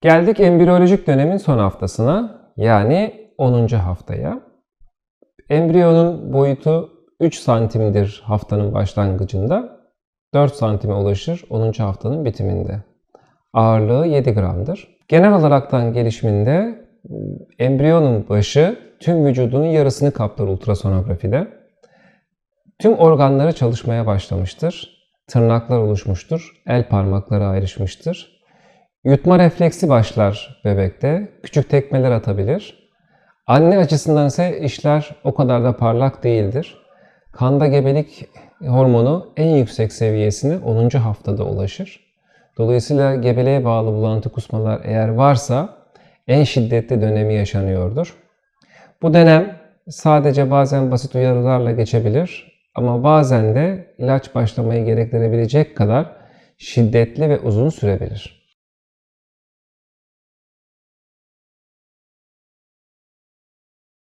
Geldik embriyolojik dönemin son haftasına yani 10. haftaya. Embriyonun boyutu 3 santimdir haftanın başlangıcında. 4 santime ulaşır 10. haftanın bitiminde. Ağırlığı 7 gramdır. Genel olaraktan gelişiminde embriyonun başı tüm vücudunun yarısını kaplar ultrasonografide. Tüm organları çalışmaya başlamıştır. Tırnaklar oluşmuştur. El parmakları ayrışmıştır. Yutma refleksi başlar bebekte. Küçük tekmeler atabilir. Anne açısından ise işler o kadar da parlak değildir. Kanda gebelik hormonu en yüksek seviyesine 10. haftada ulaşır. Dolayısıyla gebeliğe bağlı bulantı kusmalar eğer varsa en şiddetli dönemi yaşanıyordur. Bu dönem sadece bazen basit uyarılarla geçebilir ama bazen de ilaç başlamayı gerektirebilecek kadar şiddetli ve uzun sürebilir.